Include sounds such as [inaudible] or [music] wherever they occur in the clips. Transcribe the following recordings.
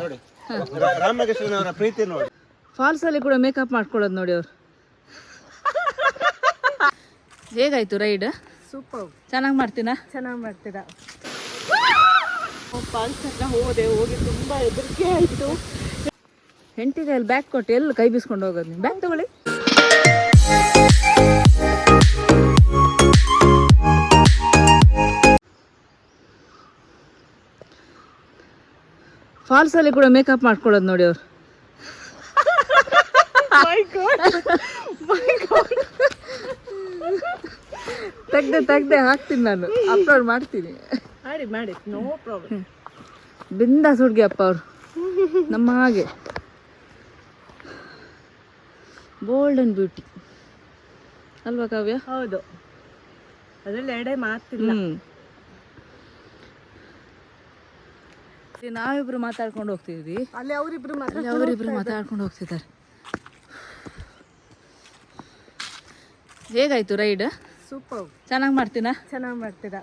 ನೋಡಿ. ರಾ- ರಾಮಕೃಷ್ಣನವರ ಪ್ರೀತಿ ನೋಡಿ. ಫಾಲ್ಸ್ ಅಲ್ಲಿ ಕೂಡ ಮೇಕಪ್ ಮಾಡ್ಕೊಳ್ಳೋದು ನೋಡಿ ಅವ್ರು. ಹೇಗಾಯ್ತು ರೈಡ್ ಸೂಪರ್ ಚೆನ್ನಾಗಿ ಮಾಡ್ತೀನಾ? ಚೆನ್ನಾಗಿ ಮಾಡ್ತೀರಾ? ಫಾಲ್ಸ್ ಹತ್ರ ಹೋದೆ ಹೋಗಿ ತುಂಬಾ ಹೆದರಿಕೆ ಆಯಿತು. ಹೆಂಡತಿಗೆ ಅಲ್ಲಿ ಬ್ಯಾಗ್ ಕೊಟ್ಟು ಎಲ್ಲಿ ಕೈ ಬೀಸ್ಕೊಂಡು ಹೋಗೋದು ನೀವು ಬ್ಯಾಗ್ ತಗೊಳ್ಳಿ. ಫಾಲ್ಸ್ ಅಲ್ಲಿ ಕೂಡ ಮೇಕಪ್ ಮಾಡ್ಕೊಳ್ಳೋದು ನೋಡಿ ಅವ್ರು. ತೆಗ್ದೆ ತೆಗ್ದೆ ಹಾಕ್ತೀನಿ ನಾನು. ಅಪ್ಲೋಡ್ ಮಾಡ್ತೀನಿ. ಮಾಡಿ ಮಾಡಿ. ನೋ ಪ್ರಾಬ್ಲಮ್ ಬಿಂದಾಸ್ ಹುಡುಗಿ ಅಪ್ಪ ಅವರು. ನಮ್ಮ ಹಾಗೆ. ಬೋಲ್ಡ್ ಅಂಡ್ ಬ್ಯೂಟಿ ಅಲ್ವಾ ಕಾವ್ಯ? ಹೌದು. ಅದರಲ್ಲಿ ಎರಡೇ ಮಾತಿಲ್ಲ ಹ್ಮ್ ಇಲ್ಲಿ ನಾವಿಬ್ರು ಮಾತಾಡ್ಕೊಂಡು ಹೋಗ್ತಿದ್ವಿ. ಅಲ್ಲಿ ಅವರಿಬ್ರು ಮಾತಾಡಿ ಅಲ್ಲಿ ಅವರಿಬ್ರು ಮಾತಾಡ್ಕೊಂಡು ಹೋಗ್ತಿದ್ದಾರೆ. ಹೇಗಾಯ್ತು ರೈಡ್? ಸೂಪರ್. ಚೆನ್ನಾಗಿ ಮಾಡ್ತೀನಾ ಚೆನ್ನಾಗಿ ಮಾಡ್ತೀರಾ?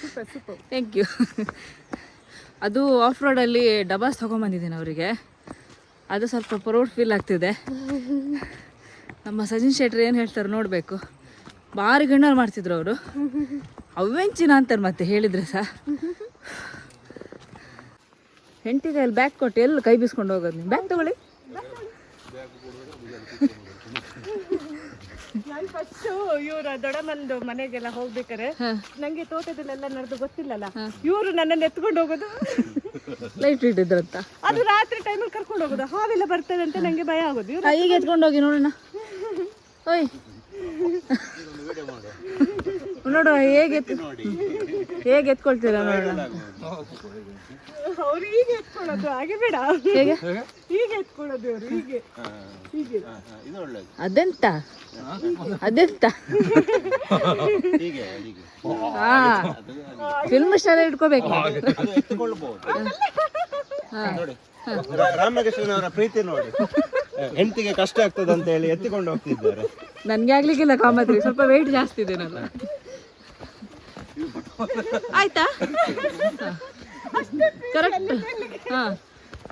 Super super. ಥ್ಯಾಂಕ್ ಯು ಅದು ಆಫ್ ರೋಡಲ್ಲಿ ಡಬಾಸ್ ತೊಗೊಂಬಂದಿದ್ದೀನಿ ಅವರಿಗೆ. ಅದು ಸ್ವಲ್ಪ ಪ್ರೌಡ್ ಫೀಲ್ ಆಗ್ತಿದೆ. ನಮ್ಮ ಸಜಿನ್ ಶೆಟ್ರಿ ಏನು ಹೇಳ್ತಾರೆ ನೋಡಬೇಕು. ಭಾರಿ ಗಣ್ಣಲ್ಲಿ ಮಾಡ್ತಿದ್ರು ಅವರು. ಅವೆಂಚಿನ ಅಂತಾರೆ ಮತ್ತೆ ಹೇಳಿದರೆ ಸಹ ಅಲ್ಲಿ ಬ್ಯಾಗ್ ಕೊಟ್ಟು ಎಲ್ಲಿ ಕೈ ಬೀಸ್ಕೊಂಡು ಹೋಗೋದು ನೀವು ಬ್ಯಾಗ್ ತಗೊಳ್ಳಿ. ನಾನು ಫಸ್ಟ್ ಇವ್ರ ದೊಡ್ಡಮ್ಮಂದು ಮನೆಗೆಲ್ಲ ಹೋಗ್ಬೇಕಾರೆ ನಂಗೆ ತೋಟದಲ್ಲೆಲ್ಲ ನಡೆದು ಗೊತ್ತಿಲ್ಲಲ್ಲ. ಇವರು ನನ್ನನ್ನು ಎತ್ಕೊಂಡು ಹೋಗೋದು. ಲೈಟ್ ಇಟ್ಟಿದ್ರಂತ. ಅದು ರಾತ್ರಿ ಟೈಮಲ್ಲಿ ಕರ್ಕೊಂಡು ಹೋಗೋದು. ಹಾವೆಲ್ಲ ಬರ್ತದೆ ಅಂತ ನಂಗೆ ಭಯ ಆಗೋದು. ಈಗ ಎತ್ಕೊಂಡು ಹೋಗಿ ನೋಡೋಣ. ಓಯ್. ನೋಡುವ ಹೇಗೆ ಎತ್ ಹೇಗೆ ಎತ್ಕೊಳ್ತೀರಾ ನೋಡೋಣ ಅವ್ರು ಹೀಗೆ ಎತ್ಕೊಳ್ಳೋದು ಹಾಗೆ ಬೇಡ. ಹೇಗೆ? ಹೀಗೆ ಎತ್ಕೊಳ್ಳೋದು ಅವ್ರು ಹೀಗೆ. ಹೀಗೆ. ಇದು ಅದೆಂತ? ಅದೆಂತ? ಹೀಗೆ ಹೀಗೆ ಹಾ. ಫಿಲ್ಮ್ ಸ್ಟಾರ್ ಇಟ್ಕೋಬೇಕು. ಅದು ಅವರ ಪ್ರೀತಿ ನೋಡಿ. ಹೆಂಡತಿಗೆ ಕಷ್ಟ ಆಗ್ತದೆ ಅಂತ ಹೇಳಿ ಎತ್ತಿಕೊಂಡು ಹೋಗ್ತಿದ್ದಾರೆ. ನನ್ಗೆ ಆಗ್ಲಿಕ್ಕಿಲ್ಲ ಕಾಮತ್ರಿ ಸ್ವಲ್ಪ ವೆಯ್ಟ್ ಜಾಸ್ತಿ ಇದೆನಲ್ಲ ಆಯ್ತಾ? ಕರೆಕ್ಟ್ ಹಾ.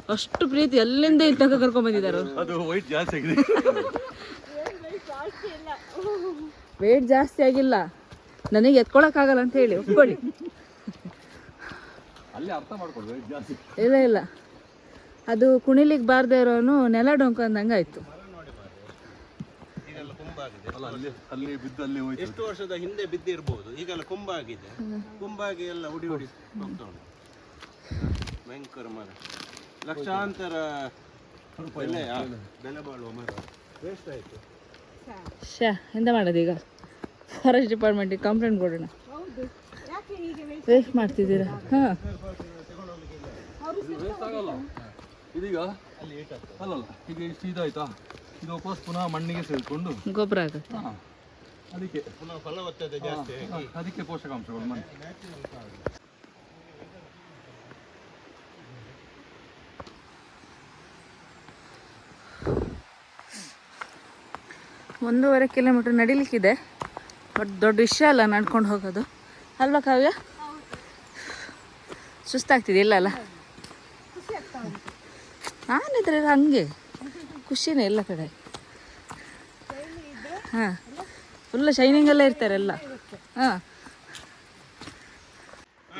ಅಷ್ಟು ಪ್ರೀತಿ ಎಲ್ಲಿಂದ ಇಲ್ಲಿ ತನಕ ಕರ್ಕೊಂಡ್ ಬಂದಿದ್ದಾರೆ? ಅದು ವೈಟ್ ಜಾಸ್ತಿ ಆಗಿದೆ. ವೇಟ್ ಜಾಸ್ತಿ ಆಗಿಲ್ಲ. ನನಗೆ ಎತ್ಕೊಳಕ್ಕಾಗಲ್ಲ ಅಂತ ಹೇಳಿ ಒಪ್ಕೊಳ್ಳಿ. ಅಲ್ಲಿ ಅರ್ಥ ಮಾಡ್ಕೊಳ್ಳಿ ಇಲ್ಲ ಇಲ್ಲ. ಅದು ಕುಣಿಲಿಕ್ಕೆ ಬಾರ್ದೇ ಇರೋನು ನೆಲ ಡೊಂಕಂದಂಗೆ ಆಯ್ತು ಈಗೆಲ್ಲ ಕುಂಭ ಆಗಿದೆ. ಅಲ್ಲ ಅಲ್ಲಿ ಅಲ್ಲಿ ಬಿದ್ದಲ್ಲಿ ಹೋಯ್ತು. ಎಷ್ಟು ವರ್ಷದ ಹಿಂದೆ ಬಿದ್ದಿರ್ಬೋದು ಈಗೆಲ್ಲ ಕುಂಬ ಆಗಿದೆ ಕುಂಭ ಆಗಿ ಎಲ್ಲ ಉಡಿ ಉಡಿ ಹೋಗ್ತಾ ಉಂಟು. ಭಯಂಕರ ಮರ ಲಕ್ಷಾಂತರ ಬೆಲೆ ಬೆಲೆ ಬಾಳುವ ಮರ. ವೇಸ್ಟ್ ಆಯ್ತು. ಶಾ ಎಂತ ಮಾಡೋದು ಈಗ? ಫಾರೆಸ್ಟ್ ಡಿಪಾರ್ಟ್ಮೆಂಟಿಗೆ ಕಂಪ್ಲೇಂಟ್ ಕೊಡೋಣ. ಹೌದು. ಯಾಕೆ ಹೀಗೆ ವೇಸ್ಟ್ ಮಾಡ್ತಿದ್ದೀರಾ? ಹಾಂ. ಇದೀಗ ಅಲ್ಲಲ್ಲ ಈಗ ಇಷ್ಟು ಇದಾಯ್ತಾ? ಇದು ವಾಪಸ್ ಪುನಃ ಮಣ್ಣಿಗೆ ಸೇರಿಕೊಂಡು ಗೊಬ್ಬರ ಆಗುತ್ತೆ ಹಾ ಅದಕ್ಕೆ ಪುನಃ ಫಲವತ್ತತೆ ಜಾಸ್ತಿ ಹಾ, ಅದಕ್ಕೆ ಪೋಷಕಾಂಶಗಳು ಮಣ್ಣು. ಒಂದೂವರೆ ಕಿಲೋಮೀಟ್ರ್ ನಡಿಲಿಕ್ಕಿದೆ. ಬಟ್ ದೊಡ್ಡ ವಿಷಯ ಅಲ್ಲ ನಡ್ಕೊಂಡು ಹೋಗೋದು. ಅಲ್ವಾ ಕಾವ್ಯ? ಸುಸ್ತಾಗ್ತಿದೆ ಇಲ್ಲ ಅಲ್ಲ ನಾನಿದ್ರೆ ಹಂಗೆ. ಖುಷಿನೇ ಎಲ್ಲ ಕಡೆ. ಹಾಂ. ಫುಲ್ ಶೈನಿಂಗ್ ಎಲ್ಲ ಇರ್ತಾರೆ ಎಲ್ಲ. ಹಾ.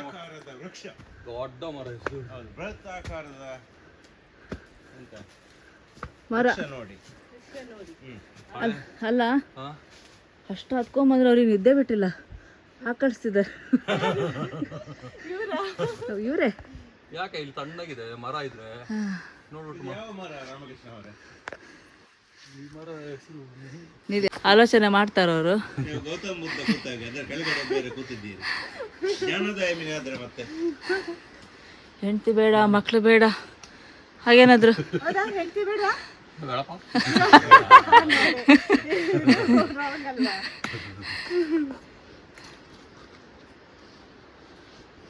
ಆಕಾರದ ವೃಕ್ಷ. ದೊಡ್ಡ ಮರ ಇದು. ಹೌದು ಬೃಹತ್ ಆಕಾರದ ಎಂತ? ಮರ. ನೋಡಿ. ಅಲ್ಲ ಅಲ್ಲ? ಹಾ. ಅಷ್ಟು ಹತ್ಕೊಂಬಂದ್ರೆ ಅವ್ರಿಗೆ ನಿದ್ದೆ ಬಿಟ್ಟಿಲ್ಲ. ಆಕಳಿಸ್ತಿದ್ದಾರೆ [laughs] ಇವರೇ? ಯಾಕೆ ಇಲ್ಲಿ ತಣ್ಣಗಿದೆ ಮರ ಇದ್ರೆ? ಅವರೇ? ಆಲೋಚನೆ ಮಾಡ್ತಾರವರು ನೀವು ಗೌತಮ್ ಬುದ್ಧ ಕೂತಾಗ ಅದರ ಕೆಳಗಡೆ ಬೇರೆ ಕೂತಿದ್ದೀರಿ. ಜ್ಞಾನೋದಯ ಆದ್ರೆ ಮತ್ತೆ. ಹೆಂಡತಿ ಬೇಡ ಮಕ್ಳು ಬೇಡ. ಹಾಗೇನಾದ್ರು? ಹೌದಾ?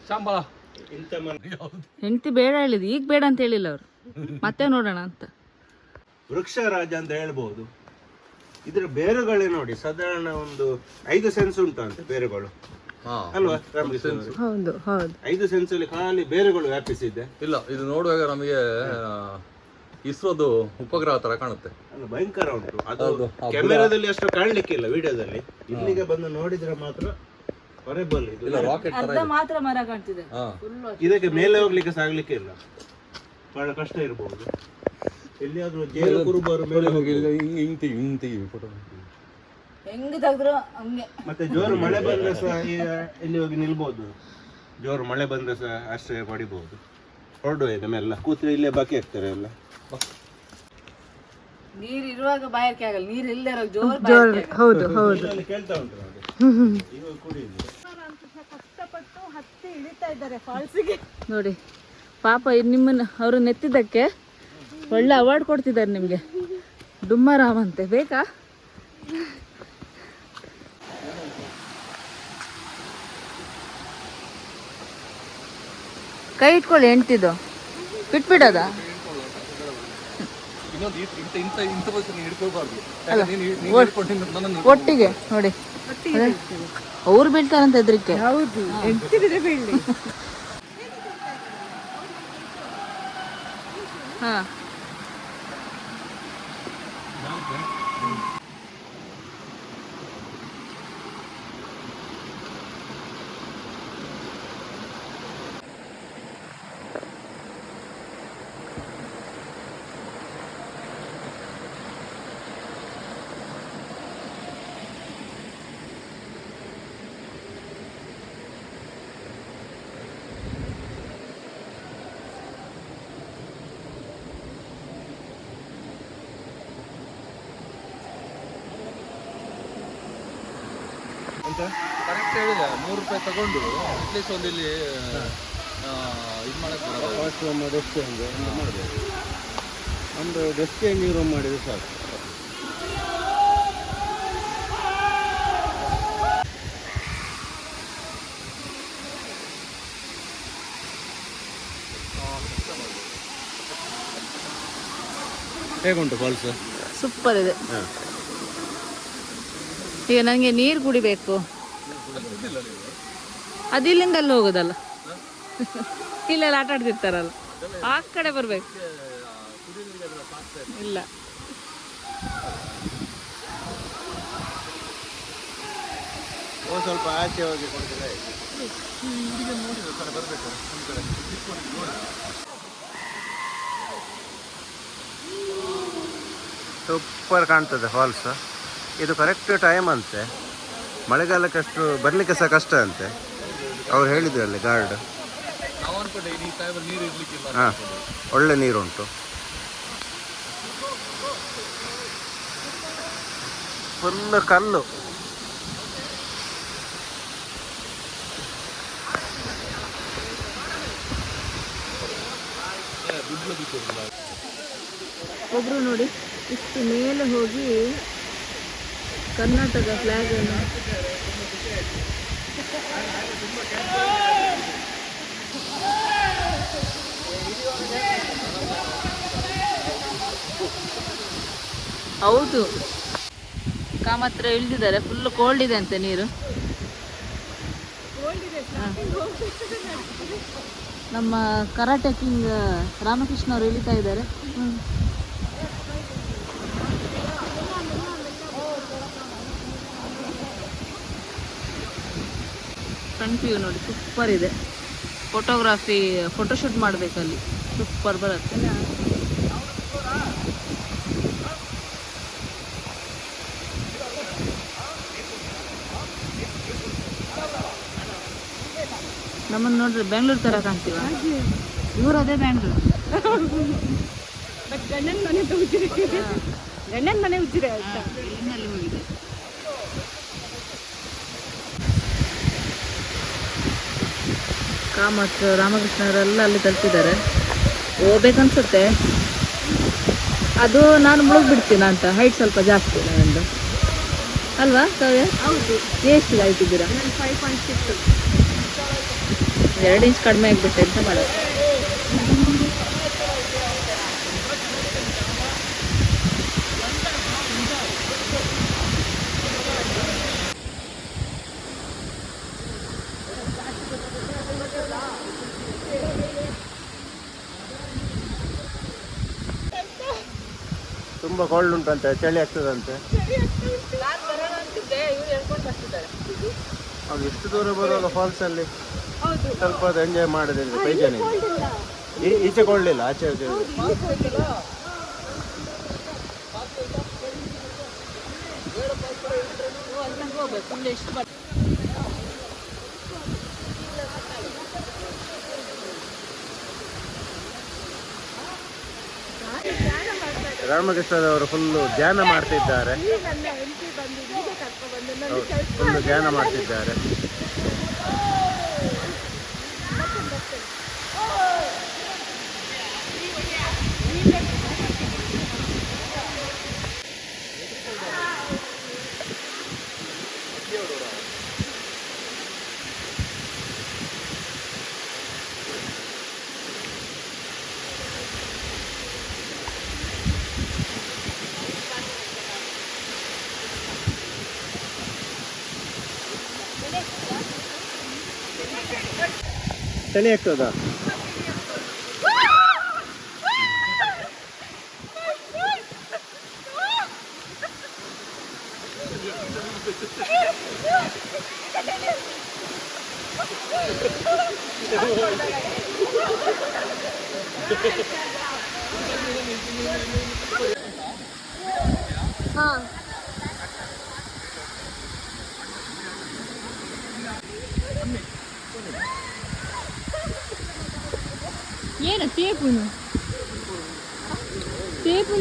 [laughs] ಹೆಂಡತಿ ಬೇಡ ಹೇಳಿದ್ ಈಗ ಬೇಡ ಅಂತ ಹೇಳಿಲ್ಲ ಅವ್ರು. ಮತ್ತೆ ನೋಡೋಣ ಅಂತ. ವೃಕ್ಷ ರಾಜ ಅಂತ ಹೇಳ್ಬೋದು. ಇದ್ರ ಬೇರುಗಳೇ ನೋಡಿ ಸಾಧಾರಣ ಒಂದು ಐದು ಸೆನ್ಸ್ ಉಂಟು ಅಂತ ಬೇರುಗಳು. ಅಲ್ವಾ? ಹೌದು ಹೌದು. ಐದು ಸೆನ್ಸ್ ಅಲ್ಲಿ ಖಾಲಿ ಬೇರುಗಳು ವ್ಯಾಪಿಸಿದೆ ಇಲ್ಲ ಇದು ನೋಡುವಾಗ ನಮಗೆ ಇಸ್ರೋದು ಉಪಗ್ರಹ ತರ ಕಾಣುತ್ತೆ. ಅಲ್ಲ ಭಯಂಕರ ಉಂಟು. ಅದು ಹೌದು. ಆ ಕ್ಯಾಮೆರಾದಲ್ಲಿ ಅಷ್ಟು ಕಾಣ್ಲಿಕ್ಕಿಲ್ಲ ವಿಡಿಯೋದಲ್ಲಿ ಇಲ್ಲಿಗೆ ಬಂದು ನೋಡಿದ್ರೆ ಮಾತ್ರ ಹೊರೆಬಲ್ ಇದು ಇಲ್ಲ ರಾಕೆಟ್ ತರ ಅರ್ಧ ಮಾತ್ರ ಮರ ಕಾಣ್ತಿದೆ. ಹಾ. ಇದಕ್ಕೆ ಮೇಲೆ ಹೋಗ್ಲಿಕ್ಕೆ ಸಾಗ್ಲಿಕ್ಕೆ ಇಲ್ಲ. ಬಹಳ ಕಷ್ಟ ಇರಬಹುದು ಎಲ್ಲಿಯಾದ್ರೂ ಜೇನು ಕುರುಬರು ಮೇಲೆ ಹೋಗಿ ಹಿಂಗ್ ಹಿಂಗ್ ತೆಗಿ ಹಿಂಗ್ ತೆಗಿ ಫೋಟೋ ಹೆಂಗ್ ತೆಗ್ದ್ರು ಹಂಗೆ. ಮತ್ತೆ ಜೋರು ಮಳೆ ಬಂದ್ರೆ ಸಹ ಈಗ ಇಲ್ಲಿ ಹೋಗಿ ನಿಲ್ಬಹುದು ಜೋರು ಮಳೆ ಬಂದ್ರೆ ಸಹ ಆಶ್ರಯ ಪಡಿಬಹುದು ಹೊರಡುವ ಈಗ ಮೇಲೆ ಕೂತ್ರೆ ಇಲ್ಲೇ ಬಾಕಿ ಆಗ್ತಾರೆ ಎಲ್ಲ. ನೀರಿರುವಾಗ ಇರುವಾಗ ಬಾಯರ್ಕೆ ಆಗಲ್ಲ. ನೀರ್ ಇಲ್ಲದೆ ಇರೋ ಜೋರ್ ಜೋರ್ ಹೌದು ಹೌದು. ಕೇಳ್ತಾ ಉಂಟು ಇವಾಗ ಕುಡಿಯುದು [laughs] ಕಷ್ಟಪಟ್ಟು ಹತ್ತಿ ಇಳಿತಾ ಇದ್ದಾರೆ ಫಾಲ್ಸಿಗೆ ನೋಡಿ ಪಾಪ ನಿಮ್ಮನ್ನು ಅವರು ನೆತ್ತಿದ್ದಕ್ಕೆ ಒಳ್ಳೆ ಅವಾರ್ಡ್ ಕೊಡ್ತಿದ್ದಾರೆ ನಿಮಗೆ. ಡುಮ್ಮರಾಮ್ ಅಂತೆ ಬೇಕಾ? ಕೈ ಇಟ್ಕೊಳ್ಳಿ ಹೆಂಡ್ತಿದ್ದು ಬಿಟ್ಬಿಡೋದ? ಒಟ್ಟಿಗೆ ನೋಡಿ. ಅವ್ರು ಬೀಳ್ತಾರಂತ ಹೆದ್ರಿಕೆ ಹೌದು ಎಂತಿದೆ ಬೀಳಿ ಹಾ. ಕರೆಕ್ಟ್ ಹೇಳಿದೆ ನೂರು ರೂಪಾಯಿ ತಗೊಂಡು ಅಟ್ಲೀಸ್ಟ್ ಒಂದು ಇಲ್ಲಿ ಇದು ಮಾಡಕ್ಕೆ ಫಸ್ಟ್ ಒಂದು ಡ್ರೆಸ್ ಚೇಂಜ್ ಒಂದು ಮಾಡಬೇಕು ಒಂದು ಡೆಸ್ಟ್ ಚೇಂಜ್ ರೂಮ್ ಮಾಡಿದ್ರೆ ಸಾಕು. ಹೇಗುಂಟು ಫಾಲ್ಸ್ ಸೂಪರ್ ಇದೆ. ಈಗ ನನಗೆ ನೀರು ಕುಡಿಬೇಕು. ಅದು ಇಲ್ಲಿಂದ ಅಲ್ಲಿ ಹೋಗೋದಲ್ಲ? ಇಲ್ಲೆಲ್ಲ ಆಟ ಆಡ್ತಿರ್ತಾರಲ್ಲ? ಆ ಕಡೆ ಬರ್ಬೇಕು. ಇಲ್ಲ. ಸ್ವಲ್ಪ ಆಚೆ ಹೋಗಿ. ಸೂಪರ್ ಕಾಣ್ತದೆ ಫಾಲ್ಸ್ ಇದು ಕರೆಕ್ಟ್ ಟೈಮ್ ಅಂತೆ. ಮಳೆಗಾಲಕ್ಕೆ ಅಷ್ಟು ಬರಲಿಕ್ಕೆ ಸಹ ಕಷ್ಟ ಅಂತೆ. ಅವ್ರು ಹೇಳಿದ್ರು ಅಲ್ಲಿ ಗಾರ್ಡ್ ಹಾ, ಒಳ್ಳೆ ನೀರುಂಟು. ಫುಲ್ ಕಲ್ಲು. ಒಬ್ರು ನೋಡಿ, ಇಷ್ಟು ಮೇಲೆ ಹೋಗಿ ಕರ್ನಾಟಕ ಫ್ಲಾಗ್ ಅನ್ನು. ಹೌದು. ಕಾಮತ್ರ ಇಳಿದಿದ್ದಾರೆ. ಫುಲ್ ಕೋಲ್ಡ್ ಇದೆ ಅಂತೆ ನೀರು. ನಮ್ಮ ಕರಾಟೆ ಕಿಂಗ್ ರಾಮಕೃಷ್ಣ ಅವರು ಇಳಿತಾ ಇದ್ದಾರೆ. ಫ್ರಂಟ್ ವ್ಯೂ ನೋಡಿ ಸೂಪರ್ ಇದೆ. ಫೋಟೋಗ್ರಾಫಿ ಫೋಟೋಶೂಟ್ ಮಾಡಬೇಕಲ್ಲಿ. ಸೂಪರ್ ಬರುತ್ತೆ. ನಮ್ಮನ್ನು ನೋಡ್ರಿ ಬೆಂಗಳೂರು ಥರ ಕಾಣ್ತೀವ? ಇವರು ಅದೇ ಬಟ್ ಗಂಡನ ಮನೆ ಉಜ್ಜಿರೆ. ಗಂಡನ ಮನೆ ಉಜ್ಜಿರೆ ಇಲ್ಲಿಂದ ಅಲ್ಲಿ ಹೋಗಿದೆ ಕಾಮತ್ ರಾಮಕೃಷ್ಣವರೆಲ್ಲ ಅಲ್ಲಿ ತಲುಪಿದ್ದಾರೆ. ಹೋಗ್ಬೇಕನ್ಸುತ್ತೆ. ಅದು ನಾನು ಮುಳುಗ್ಬಿಡ್ತೀನ ಅಂತ ಹೈಟ್ ಸ್ವಲ್ಪ ಜಾಸ್ತಿ ನನ್ನದು ಅಲ್ವಾ ಕಾವ್ಯ? ಎಷ್ಟು ಹೈಟ್ ಇದ್ದೀರಾ? ಎರಡು ಇಂಚ್ ಕಡಿಮೆ ಆಗಿಬಿಟ್ಟೆ ಅಂತ ಮಾಡೋದು? ತುಂಬಾ ಕೋಲ್ಡ್ ಉಂಟಂತೆ ಚಳಿ ಆಗ್ತದಂತೆ. ಅವ್ರು ಎಷ್ಟು ದೂರ ಬರುವಾಗ ಫಾಲ್ಸ್ ಅಲ್ಲಿ ಸ್ವಲ್ಪ ಎಂಜಾಯ್ ಮಾಡೋದಿಲ್ಲ ಕೈ ಈ- ಈಚೆ ಕೊಳ್ಳಿಲ್ಲ ಆಚೆ ಆಚೆ. ಹೋಗ್ಬೇಕು ರಾಮಕೃಷ್ಣದವರು ಫುಲ್ಲು ಧ್ಯಾನ ಮಾಡ್ತಿದ್ದಾರೆ. ಫುಲ್ ಫುಲ್ಲು ಧ್ಯಾನ ಮಾಡ್ತಿದ್ದಾರೆ. ಚಳಿ ಆಗ್ತದಾ ಏನು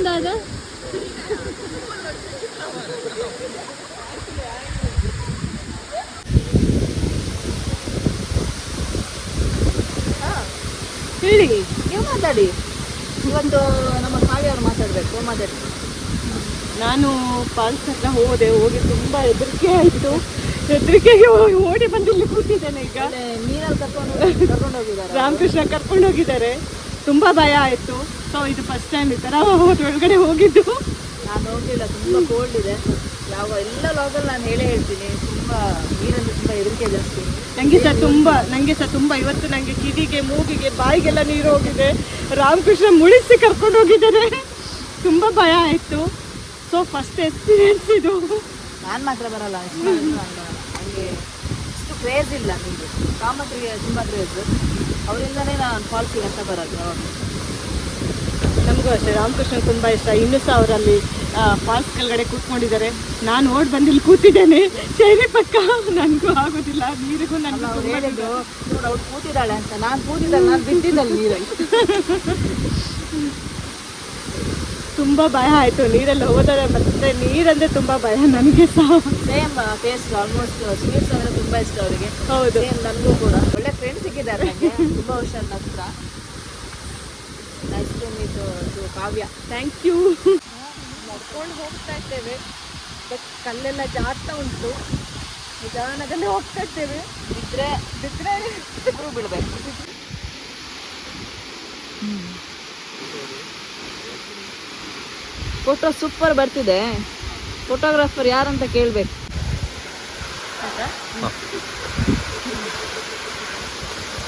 ಟೇಪುಂದಾದ ಹೇಳಿ. ನೀವು ಮಾತಾಡಿ? ಇವತ್ತು ನಮ್ಮ ಕಾವ್ಯವ್ರು ಮಾತಾಡಬೇಕು ಮಾತಾಡಿ? ನಾನು ಪಾಲ್ಸ್ ಹತ್ರ ಹೋದೆ ಹೋಗಿ ತುಂಬ ಹೆದರಿಕೆ ಆಯಿತು. ಹೆದರಿಕೆಗೆ ಓಡಿ ಬಂದು ಇಲ್ಲಿ ಕೂತಿದ್ದೇನೆ ಈಗ. ನೀರಲ್ಲಿ ಕರ್ಕೊಂಡು ಕರ್ಕೊಂಡು ಹೋಗಿದ್ದಾರೆ? ರಾಮಕೃಷ್ಣ ಕರ್ಕೊಂಡು ಹೋಗಿದ್ದಾರೆ. ತುಂಬಾ ಭಯ ಆಯ್ತು. ಸೊ ಇದು ಫಸ್ಟ್ ಟೈಮ್ ಈ ಥರ ಒಳಗಡೆ ಹೋಗಿದ್ದು. ನಾನು ಹೋಗಲಿಲ್ಲ ತುಂಬ ಕೋಲ್ಡ್ ಇದೆ. ಯಾವ ಎಲ್ಲ ಲಾಗಲ್ಲಿ ನಾನು ಹೇಳೇ ಹೇಳ್ತೀನಿ ತುಂಬ ನೀರಲ್ಲಿ ತುಂಬ ಹೆದರಿಕೆ ಜಾಸ್ತಿ. ನನಗೆ ಸಹ ತುಂಬ ನನಗೆ ಸಹ ತುಂಬ ಇವತ್ತು ನನಗೆ ಕಿವಿಗೆ ಮೂಗಿಗೆ ಬಾಯಿಗೆಲ್ಲ ನೀರು ಹೋಗಿದೆ. ರಾಮಕೃಷ್ಣ ಮುಳಿಸಿ ಕರ್ಕೊಂಡು ಹೋಗಿದ್ದಾರೆ ತುಂಬಾ ಭಯ ಆಯಿತು. ಸೊ ಫಸ್ಟ್ ಎಕ್ಸ್ಪೀರಿಯನ್ಸ್ ಇದು. ನಾನು ಮಾತ್ರ ಬರಲ್ಲ ನನಗೆ ಇಷ್ಟು ಕ್ರೇಜ್ ಇಲ್ಲ ನಿಮಗೆ ಕಾಮತ್ರಿಗೆ ತುಂಬ ಕ್ರೇಜ್ ಅವರಿಂದನೇ ನಾನು ಫಾಲ್ಸಿಗೆ ಅಂತ ಬರೋದು ನಮಗೂ ಅಷ್ಟೇ. ರಾಮಕೃಷ್ಣ ತುಂಬ ಇಷ್ಟ. ಇನ್ನೂ ಸಹ ಅವರಲ್ಲಿ ಫಾಲ್ಸ್ ಕೆಳಗಡೆ ಕೂತ್ಕೊಂಡಿದ್ದಾರೆ. ನಾನು ಓಡ್ ಬಂದು ಇಲ್ಲಿ ಕೂತಿದ್ದೇನೆ. ಸೇರಿ ಪಕ್ಕ ನನಗೂ ಆಗೋದಿಲ್ಲ. ನೀರಿಗೂ ನನ್ನ ಅವ್ರು ಹೇಳಿದ್ರು ನೋಡು ಕೂತಿದ್ದಾಳೆ ಅಂತ. ನಾನು ಕೂತಿದ್ದಾಳೆ ನಾನು ಬಿದ್ದಿದ್ದಲ್ಲ ನೀರು. ತುಂಬಾ ಭಯ ಆಯ್ತು. ನೀರಲ್ಲಿ ಹೋದರೆ ಮತ್ತೆ ನೀರಂದ್ರೆ ತುಂಬಾ ಭಯ ನನಗೆ ಸಹ. ಸೇಮ್ ಟೇಸ್ಟ್ ಆಲ್ಮೋಸ್ಟ್ ಸ್ವೀಟ್ಸ್ ಅಂದರೆ ತುಂಬ ಇಷ್ಟ ಅವರಿಗೆ. ಹೌದು. ಸೇಮ್ ನನಗೂ ಕೂಡ. ಒಳ್ಳೆ ಫ್ರೆಂಡ್ ಸಿಕ್ಕಿದ್ದಾರೆ ತುಂಬಾ ವರ್ಷ ನೈಸ್ ಇದು ಕಾವ್ಯ. ಥ್ಯಾಂಕ್ ಯು ನಡ್ಕೊಂಡು ಹೋಗ್ತಾ ಇದ್ದೇವೆ. ಬಟ್ ಕಲ್ಲೆಲ್ಲ ಜಾಸ್ತ ಉಂಟು. ನಿಧಾನದಲ್ಲೇ ಹೋಗ್ತಾ ಇದ್ದೇವೆ. ಬಿದ್ದರೆ ಬಿದ್ದರೆ ಇಬ್ಬರು ಬಿಡಬೇಕು ಫೋಟೋ ಸೂಪರ್ ಬರ್ತಿದೆ. ಫೋಟೋಗ್ರಾಫರ್ ಯಾರಂತ ಕೇಳಬೇಕು.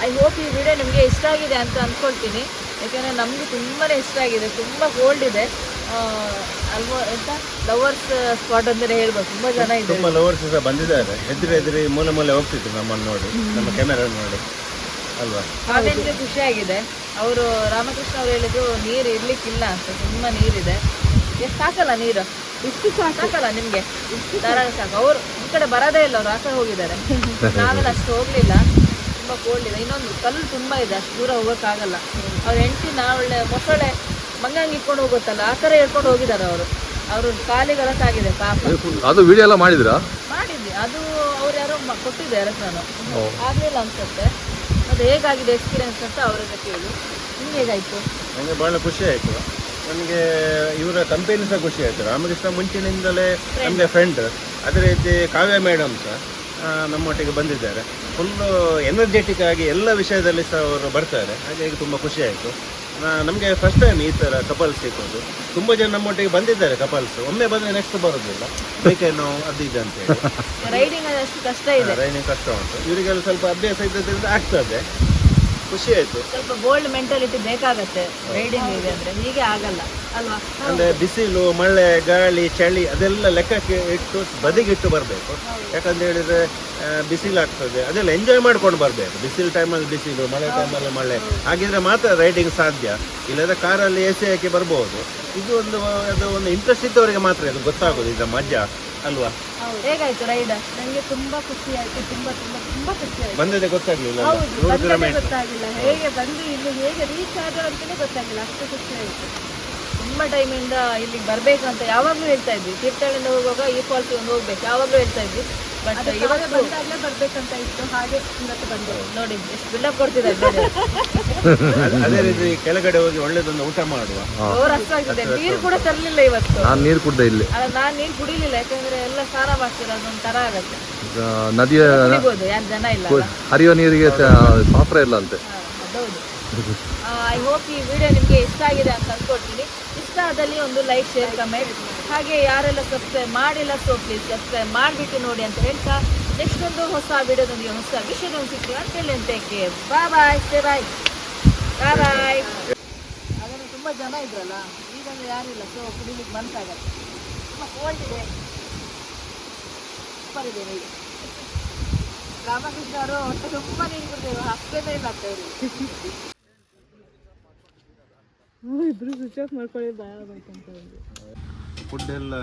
ಐ ಹೋಪ್ ಈ ವಿಡಿಯೋ ನಿಮಗೆ ಇಷ್ಟ ಆಗಿದೆ ಅಂತ ಅಂದ್ಕೊಳ್ತೀನಿ ಯಾಕೆಂದರೆ ನಮಗೆ ತುಂಬಾ ಇಷ್ಟ ಆಗಿದೆ ತುಂಬ ಕೋಲ್ಡ್ ಇದೆ. ಅಲ್ವೋ ಎಂತ? ಲವರ್ಸ್ ಸ್ಪಾಟ್ ಅಂತಲೇ ಹೇಳ್ಬೋದು. ತುಂಬ ಜನ ಇದೆ ತುಂಬಾ ಲವರ್ಸ್ ಸಹ ಬಂದಿದ್ದಾರೆ. ಎದುರು ಎದುರಿ ಮೂಲೆ ಮೂಲೆ ಹೋಗ್ತಿದ್ರು ನಮ್ಮನ್ನು ನೋಡಿ ನಮ್ಮ ಕ್ಯಾಮೆರಾ ನೋಡಿ. ಅಲ್ವಾ? ಖುಷಿ ಖುಷಿಯಾಗಿದೆ ಅವರು ರಾಮಕೃಷ್ಣ ಅವರು ಹೇಳಿದ್ರು ನೀರು ಇರ್ಲಿಕ್ಕಿಲ್ಲ ಅಂತ ತುಂಬ ನೀರಿದೆ. ಎಷ್ಟು ಸಾಕಲ್ಲ ನೀರು? ಇಷ್ಟು ಸಾಕು. ಸಾಕಲ್ಲ ನಿಮ್ಗೆ? ಸಾಕು. ಅವ್ರು ಈ ಕಡೆ ಬರೋದೇ ಇಲ್ಲ ಅವ್ರು ಆ ಕಡೆ ಹೋಗಿದ್ದಾರೆ. ನಾವೆಲ್ಲ ಅಷ್ಟು ಹೋಗ್ಲಿಲ್ಲ. ತುಂಬಾ ಕೋಲ್ಡ್ ಇದೆ. ಇನ್ನೊಂದು ಕಲ್ಲು ತುಂಬ ಇದೆ ಅಷ್ಟು ದೂರ ಹೋಗೋಕ್ಕಾಗಲ್ಲ. ಅವ್ರ ಹೆಂಡತಿನ ಒಳ್ಳೆ ಮೊಸಳೆ ಮಂಗಂಗೆ ಇಟ್ಕೊಂಡು ಹೋಗುತ್ತಲ್ಲ ಆ ಥರ ಹೇಳ್ಕೊಂಡು ಹೋಗಿದ್ದಾರೆ ಅವರು. ಅವರು ಕಾಲಿಗೆ ಅರಸಾಗಿದೆ ಪಾಪ. ಅದು ವಿಡಿಯೋ ಎಲ್ಲ ಮಾಡಿದ್ರಾ ಮಾಡಿದ್ವಿ. ಅದು ಅವ್ರು ಯಾರೋ ಕೊಟ್ಟಿದ್ದೆ ಅರಸನು ನಾನು. ಆಗಲಿಲ್ಲ ಅನ್ಸುತ್ತೆ. ಅದು ಹೇಗಾಗಿದೆ ಎಕ್ಸ್ಪೀರಿಯನ್ಸ್ ಅಂತ ಅವ್ರನ್ನ ಕೇಳಿ. ನಿಮ್ಗೆ ಹೇಗಾಯ್ತು? ನನಗೆ ಬಹಳ ಖುಷಿ ಆಯಿತು. ನಮಗೆ ಇವರ ಕಂಪೆನಿ ಸಹ ಖುಷಿ ಆಯಿತು. ರಾಮಕೃಷ್ಣ ಮುಂಚಿನಿಂದಲೇ ನಮಗೆ ಫ್ರೆಂಡ್ ಅದೇ ರೀತಿ ಕಾವ್ಯ ಮೇಡಮ್ ಸಹ ನಮ್ಮೊಟ್ಟಿಗೆ ಬಂದಿದ್ದಾರೆ. ಫುಲ್ಲು ಎನರ್ಜೆಟಿಕ್ ಆಗಿ ಎಲ್ಲ ವಿಷಯದಲ್ಲಿ ಸಹ ಅವರು ಬರ್ತಾರೆ ಹಾಗಾಗಿ ತುಂಬ ಖುಷಿ ಆಯಿತು. ನಮಗೆ ಫಸ್ಟ್ ಟೈಮ್ ಈ ಥರ ಕಪಲ್ಸ್ ಸಿಕ್ಕೋದು. ತುಂಬ ಜನ ನಮ್ಮೊಟ್ಟಿಗೆ ಬಂದಿದ್ದಾರೆ ಕಪಲ್ಸ್. ಒಮ್ಮೆ ಬಂದರೆ ನೆಕ್ಸ್ಟ್ ಬರೋದಿಲ್ಲ. ಬೇಕೆ ನೋವು ಅದು ಇದು ಅಂತೇಳಿ ರೈಡಿಂಗ್ [laughs] ಕಷ್ಟ ಉಂಟು. ಇವರಿಗೆಲ್ಲ ಸ್ವಲ್ಪ ಅಭ್ಯಾಸ ಇದ್ದದ್ರಿಂದ ಆಗ್ತದೆ. ಖುಷಿ ಆಯ್ತು. ಸ್ವಲ್ಪ ಬೋಲ್ಡ್ ಮೆಂಟಾಲಿಟಿ ಬೇಕಾಗತ್ತೆ. ರೈಡಿಂಗ್ ಇದೆ ಅಂದ್ರೆ. ಹೀಗೆ ಆಗಲ್ಲ. ಅಲ್ವಾ? ಅಂದ್ರೆ ಬಿಸಿಲು ಮಳೆ ಗಾಳಿ ಚಳಿ ಅದೆಲ್ಲ ಲೆಕ್ಕಕ್ಕೆ ಇಟ್ಟು ಬದಿಗಿಟ್ಟು ಬರಬೇಕು. ಯಾಕಂತ ಹೇಳಿದ್ರೆ ಬಿಸಿಲು ಬಿಸಿಲಾಗ್ತದೆ. ಅದೆಲ್ಲ ಎಂಜಾಯ್ ಮಾಡ್ಕೊಂಡು ಬರಬೇಕು. ಬಿಸಿಲು ಟೈಮಲ್ಲಿ ಬಿಸಿಲು ಮಳೆ ಟೈಮಲ್ಲಿ ಮಳೆ. ಹಾಗಿದ್ರೆ ಮಾತ್ರ ರೈಡಿಂಗ್ ಸಾಧ್ಯ. ಇಲ್ಲದ ಕಾರಲ್ಲಿ ಎ ಸಿ ಹಾಕಿ ಬರ್ಬೋದು. ಇದು ಒಂದು ಅದು ಒಂದು ಇಂಟ್ರೆಸ್ಟ್ ಇದ್ದವರಿಗೆ ಮಾತ್ರ ಇದು ಗೊತ್ತಾಗೋದು. ಇದರ ಮಜಾ. ಅಲ್ವಾ? ಹೇಗಾಯ್ತು ರೈಡ್ ನನಗೆ ತುಂಬಾ ಖುಷಿ ಆಯ್ತು ತುಂಬಾ ತುಂಬಾ ತುಂಬಾ ಖುಷಿ ಆಯ್ತು. ಬಂದದೆ ಗೊತ್ತಾಗ್ಲಿಲ್ಲ ಹೌದು ಬಂದದೇ ಗೊತ್ತಾಗಿಲ್ಲ ಹೇಗೆ ಬಂದು ಇಲ್ಲಿ ಹೇಗೆ ರೀಚ್ ಆದ್ರು ಅಂತಲೇ ಗೊತ್ತಾಗಿಲ್ಲ ಅಷ್ಟು ಖುಷಿ ಆಯ್ತು. ತುಂಬಾ ಟೈಮಿಂದ ಇಲ್ಲಿಗೆ ಬರ್ಬೇಕಂತ ಯಾವಾಗ್ಲೂ ಹೇಳ್ತಾ ಇದ್ವಿ. ತೀರ್ಥಹಳ್ಳಿಯಿಂದ ಹೋಗುವಾಗ ಈ ಫಾಲ್ಸ್ ಒಂದು ಹೋಗ್ಬೇಕು. ಯಾವಾಗ್ಲೂ ಹೇಳ್ತಾ ಇದ್ವಿ. ಬಟ್ ಇವಾಗ ಇವತ್ತು ಬಂದಾಗಲೇ ಬರ್ಬೇಕಂತ ಇತ್ತು. ಹಾಗೆ ಇವತ್ತು ಬಂದೆ. ನೋಡಿ ಎಷ್ಟು ಬಿಲ್ಡಪ್ ಕೊಡ್ತಿದ್ದಾರೆ ಅದೇ ರೀತಿ ಕೆಳಗಡೆ ಹೋಗಿ ಒಳ್ಳೇದೊಂದು ಊಟ ಮಾಡುವ. ನೀರು ಕೂಡ ತರಲಿಲ್ಲ ಇವತ್ತು. ನಾನು ನೀರು ಕುಡ್ದೆ ಇಲ್ಲಿ. ಅಲ್ಲ ನಾನ್ ನೀರು ಕುಡಿಲಿಲ್ಲ. ಯಾಕಂದ್ರೆ ಎಲ್ಲ ಸಾರ ಮಾಡ್ತೀರ ಅದೊಂದು ತರ ಆಗತ್ತೆ. ನದಿಯ ಕುಡಿಬೋದು ಯಾರು ಜನ ಇಲ್ಲ ಹರಿಯೋ ಹರಿಯುವ ನೀರಿಗೆ ಸಾಫ್ರ ಇಲ್ಲ ಅಂತೆ. ಐ ಹೋಪ್ ಈ ವಿಡಿಯೋ ನಿಮಗೆ ಇಷ್ಟ ಆಗಿದೆ ಅಂತ ಅನ್ಕೊಡ್ತೀನಿ ಇಷ್ಟ ಆದಲ್ಲಿ ಒಂದು ಲೈಕ್ ಶೇರ್ ಕಮೆಂಟ್ ಹಾಗೆ ಯಾರೆಲ್ಲ ಸಬ್ಸ್ಕ್ರೈಬ್ ಮಾಡಿಲ್ಲ ಸೊ ಪ್ಲೀಸ್ ಸಬ್ಸ್ಕ್ರೈಬ್ ಮಾಡಿಬಿಟ್ಟು ನೋಡಿ ಅಂತ ಹೇಳ್ತಾ ನೆಕ್ಸ್ಟ್ ಒಂದು ಹೊಸ ವಿಡಿಯೋದೊಂದಿಗೆ ಹೊಸ ವಿಷಯದೊಂದು ಸಿಗ್ತೀವಿ ಅಂತೇಳಿ ಅಂತೇಕೆ ಬಾಯ್ ಬಾಯ್ ಸೇ ಬಾಯ್ ಬಾಯ್ ಬಾಯ್ ಅದನ್ನು ತುಂಬ ಜನ ಇದ್ರಲ್ಲ ಈಗ ಯಾರಿಲ್ಲ ಸೊ ಕುಡಿಲಿಕ್ಕೆ ಮನ್ಸಾಗತ್ತೆ ತುಂಬ ಕೋಲ್ಡ್ ಇದೆ. ಸೂಪರ್ ಇದೆ ನೀರು. ರಾಮಕೃಷ್ಣ ಅವರು ಹೊಟ್ಟೆ ತುಂಬ ನೀರು ಕುಡಿದೇವು ಹಾಕ್ಬೇಕೇ ಇಲ್ಲ ಆಗ್ತಾ ಇವ್ರಿಗೆ ಇಬ್ರು ಸ್ವಿಚ್ ಆಫ್ ಮಾಡ್ಕೊಳ್ಳಿ ಭಯ ಆಗೋಯ್ತಂತ ಫುಡ್ ಎಲ್ಲ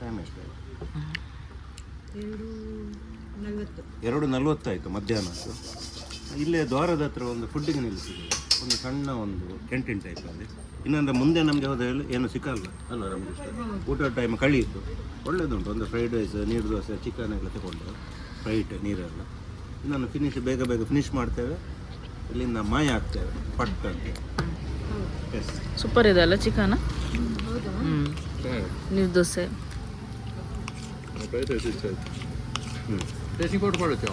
ಟೈಮ್ ಎಷ್ಟು ಎರಡು ನಲ್ವತ್ತಾಯಿತು ಮಧ್ಯಾಹ್ನದ್ದು ಇಲ್ಲೇ ದ್ವಾರದ ಹತ್ರ ಒಂದು ಫುಡ್ಡಿಗೆ ನಿಲ್ಲಿಸಿದೆ ಒಂದು ಸಣ್ಣ ಒಂದು ಕ್ಯಾಂಟೀನ್ ಅಲ್ಲಿ. ಇನ್ನೊಂದು ಮುಂದೆ ನಮಗೆ ಹೋದ ಏನು ಸಿಕ್ಕಲ್ಲ ಅಲ್ಲ ನಮಗೆ ಊಟ ಟೈಮ್ ಕಳೆಯಿತು ಒಳ್ಳೇದುಂಟು ಒಂದು ಫ್ರೈಡ್ ರೈಸ್ ನೀರು ದೋಸೆ ಚಿಕನ್ ಎಲ್ಲ ತಗೊಂಡು. ಫ್ರೈಟ್ ನೀರೆಲ್ಲ. ಇನ್ನೊಂದು ಫಿನಿಶ್ ಬೇಗ ಬೇಗ ಫಿನಿಶ್ ಮಾಡ್ತೇವೆ. ಇಲ್ಲಿಂದ ಮಾಯ ಹಾಕ್ತೇವೆ ಪಟ್ ಅಂತ. ಎಸ್ ಸೂಪರ್ ಇದೆ ಅಲ್ಲ chicken neer dosa. Tasting powder ಮಾಡುತ್ತೆ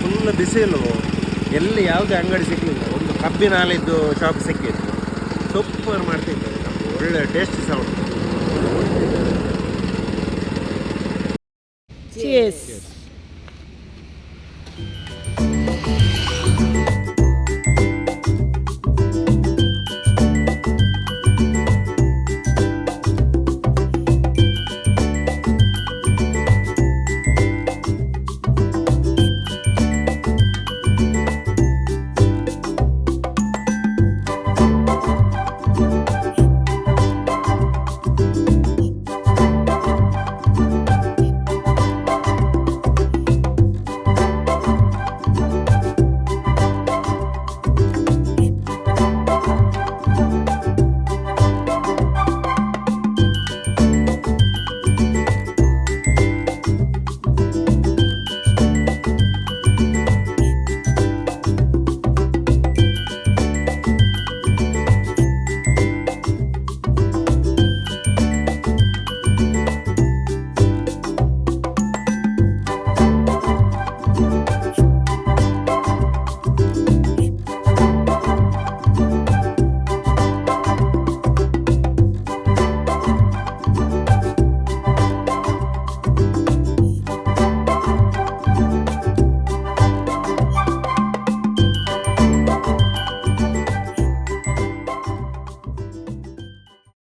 ಫುಲ್ ಬಿಸಿಲು ಎಲ್ಲಿ ಯಾವುದೇ ಅಂಗಡಿ ಸಿಗಲಿಲ್ಲ. ಒಂದು ಕಬ್ಬಿನ ಹಾಲಿದ್ದು ಶಾಪ್ ಸಿಕ್ಕಿತ್ತು. ಸೂಪರ್ ಮಾಡ್ತಿದ್ದಾರೆ. ಕಬ್ಬು ಒಳ್ಳೆ ಟೇಸ್ಟ್ ಸಹ ಉಂಟು